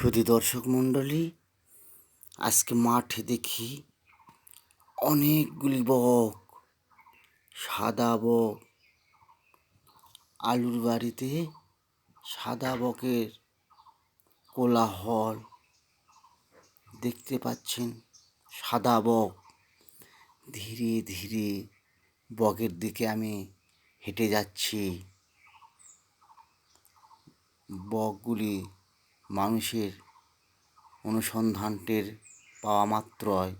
সুধী দর্শক মণ্ডলী, আজকে মাঠে দেখি অনেকগুলি বক, সাদা বক। আলুর বাড়িতে সাদা বকের কোলাহল দেখতে পাচ্ছেন, সাদা বক। ধীরে ধীরে বকের দিকে আমি হেঁটে যাচ্ছি। বকগুলি মানুষের অনুসন্ধান টের পাওয়া মাত্রই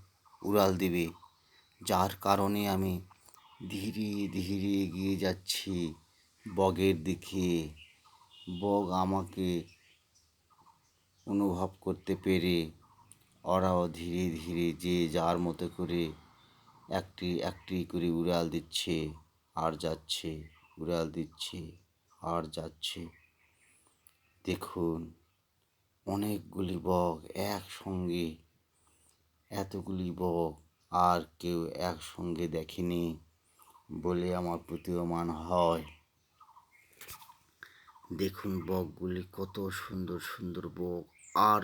উড়াল দিবে, যার কারণে আমি ধীরে ধীরে এগিয়ে যাচ্ছি বগের দিকে। বগ আমাকে অনুভব করতে পেরে, ওরাও ধীরে ধীরে যে যার মতো করে একটি একটি করে উড়াল দিচ্ছে, আর যাচ্ছে, উড়াল দিচ্ছে, আর যাচ্ছে। দেখুন অনেকগুলি বক একসঙ্গে, এতগুলি বক আর কেউ একসঙ্গে দেখেনি বলে আমার প্রতীয়মান হয়। দেখুন বকগুলি কত সুন্দর সুন্দর বক আর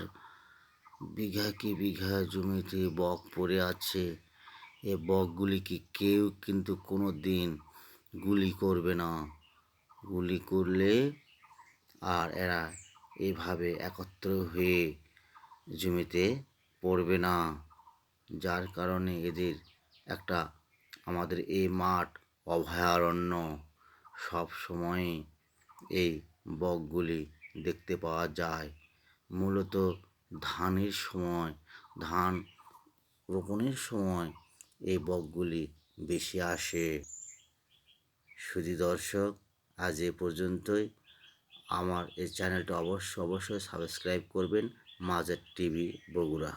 বিঘা কি বিঘা জমিতে বক পড়ে আছে। এ বকগুলিকে কেউ কিন্তু কোনো দিন গুলি করবে না। গুলি করলে আর এরা এভাবে একত্র হয়ে জমিতে পড়বে না। যার কারণে এদের একটা আমাদের এই মাঠ অভয়ারণ্য। সব সময় এই বকগুলি দেখতে পাওয়া যায়। মূলত ধানের সময়, ধান রোপণের সময় এই বকগুলি বেশি আসে। সুধী দর্শক, আজ এ পর্যন্তই। আমার এই চ্যানেলটা অবশ্যই অবশ্যই সাবস্ক্রাইব করবেন। মাজার টিভি বগুড়া।